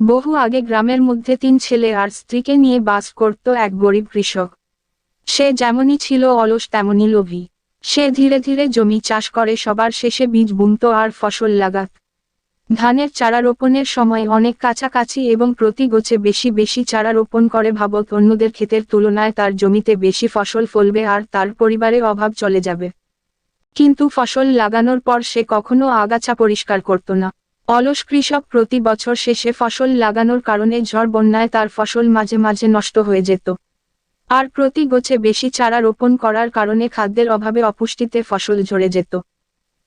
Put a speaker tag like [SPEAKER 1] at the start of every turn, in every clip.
[SPEAKER 1] বহু আগে গ্রামের মধ্যে তিন ছেলে আর স্ত্রীকে নিয়ে বাস করত এক গরিব কৃষক। সে যেমনই ছিল অলস, তেমনই লোভী। সে ধীরে ধীরে জমি চাষ করে, সবার শেষে বীজ বুনত আর ফসল লাগাত। ধানের চারা রোপণের সময় অনেক কাছাকাছি এবং প্রতি গোছে বেশি বেশি চারা রোপণ করে ভাবত অন্যদের ক্ষেতের তুলনায় তার জমিতে বেশি ফসল ফলবে আর তার পরিবারে অভাব চলে যাবে। কিন্তু ফসল লাগানোর পর সে কখনো আগাছা পরিষ্কার করত না। অলস কৃষক প্রতি বছর শেষে ফসল লাগানোর কারণে ঝড় বন্যায় তার ফসল মাঝে মাঝে নষ্ট হয়ে যেত। আর প্রতি গোছে বেশি চারা রোপণ করার কারণে খাদ্যের অভাবে অপুষ্টিতে ফসল ঝরে যেত।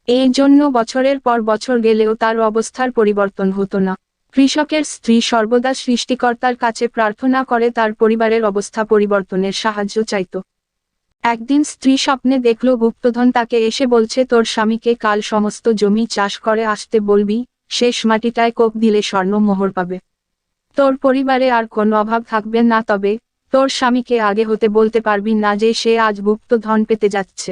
[SPEAKER 1] এই জন্য বছরের পর বছর গেলেও তার অবস্থার পরিবর্তন হতো না। কৃষকের স্ত্রী সর্বদা সৃষ্টিকর্তার কাছে প্রার্থনা করে তার পরিবারের অবস্থা পরিবর্তনের সাহায্য চাইত। একদিন স্ত্রী স্বপ্নে দেখল গুপ্তধন তাকে এসে বলছে, তোর স্বামীকে কাল সমস্ত জমি চাষ করে আসতে বলবি শেষ মাটিটায় কোপ দিলে স্বর্ণ মোহর পাবে। তোর পরিবারে আর কোনো অভাব থাকবে না, তবে তোর স্বামীকে আগে হতে বলতে পারবি না যে সে আজ গুপ্ত ধন পেতে যাচ্ছে।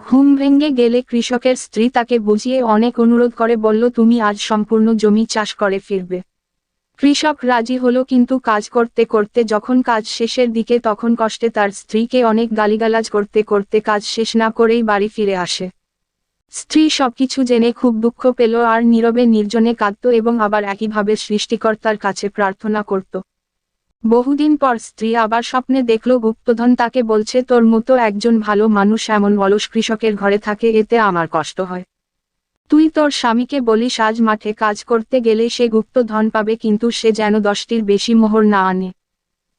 [SPEAKER 1] ঘুম ভেঙে গেলে কৃষকের স্ত্রী তাকে বুঝিয়ে অনেক অনুরোধ করে বলল, তুমি আজ সম্পূর্ণ জমি চাষ করে ফিরবে। কৃষক রাজি হলো, কিন্তু কাজ করতে করতে যখন কাজ শেষের দিকে, তখন কষ্টে তার স্ত্রীকে অনেক গালিগালাজ করতে করতে কাজ শেষ না করেই বাড়ি ফিরে আসে। স্ত্রী সবকিছু জেনে খুব দুঃখ পেল আর নীরবে নির্জনে কাঁদত এবং আবার একইভাবে সৃষ্টিকর্তার কাছে প্রার্থনা করত। বহুদিন পর স্ত্রী আবার স্বপ্নে দেখল গুপ্তধন তাকে বলছে, তোর মতো একজন ভালো মানুষ এমন অলস কৃষকের ঘরে থাকে, এতে আমার কষ্ট হয়। তুই তোর স্বামীকে বলিস, আজ মাঠে কাজ করতে গেলে সে গুপ্ত ধন পাবে, কিন্তু সে যেন দশটির বেশি মোহর না আনে।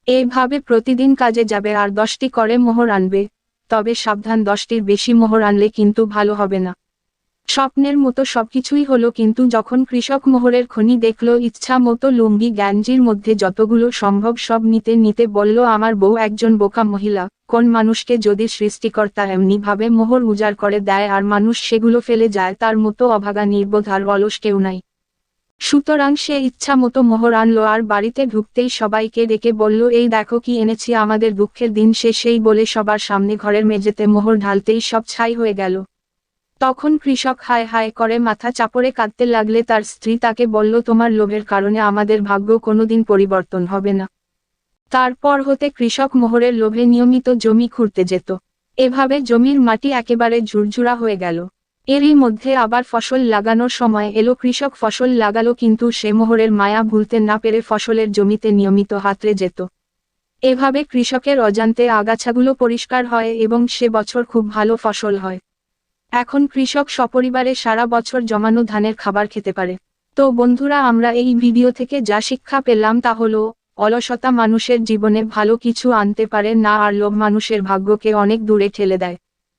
[SPEAKER 1] এইভাবে প্রতিদিন কাজে যাবে, আর দশটি করে মোহর আনবে। তবে সাবধান, দশটির বেশি মোহর আনলে কিন্তু ভালো হবে না। স্বপ্নের মতো সবকিছুই হলো কিন্তু যখন কৃষক মোহরের খনি দেখল, ইচ্ছা মতো লুঙ্গি, গ্যাঞ্জির মধ্যে যতগুলো সম্ভব সব নিতে নিতে বলল, আমার বউ একজন বোকা মহিলা, কোন মানুষকে যদি সৃষ্টিকর্তা এমনি ভাবে মোহর উজাড় করে দেয় আর মানুষ সেগুলো ফেলে যায়, তার মতো অভাগা নির্বোধ আর অলস কেউ নাই। সুতরাং সে ইচ্ছা মতো মোহর আনলো আর বাড়িতে ঢুকতেই সবাইকে ডেকে বলল, এই দেখো কি এনেছি, আমাদের দুঃখের দিন শেষেই বলে সবার সামনে ঘরের মেঝেতে মোহর ঢালতেই সব ছাই হয়ে গেল। তখন কৃষক হায় হায় করে মাথা চাপড়ে কাঁদতে লাগলে তার স্ত্রী তাকে বলল, তোমার লোভের কারণে আমাদের ভাগ্য কোনোদিন পরিবর্তন হবে না। তারপর হতে কৃষক মোহরের লোভে নিয়মিত জমি খুঁড়তে যেত। এভাবে জমির মাটি একেবারে ঝুরঝুরা হয়ে গেল। এরই মধ্যে আবার ফসল লাগানোর সময় এলো কৃষক ফসল লাগালো কিন্তু সে মোহরের মায়া ভুলতে না পেরে ফসলের জমিতে নিয়মিত হাতরে যেত। এভাবে কৃষকের অজান্তে আগাছাগুলো পরিষ্কার হয় এবং সে বছর খুব ভালো ফসল হয়। এখন কৃষক সপরিবারে সারা বছর জমানো ধানের খাবার খেতে পারে। তো বন্ধুরা, আমরা এই ভিডিও থেকে যা শিক্ষা পেলাম তা হলো, অলসতা মানুষের জীবনে ভালো কিছু আনতে পারে না আর লোভ মানুষের ভাগ্যকে অনেক দূরে ঠেলে দেয়।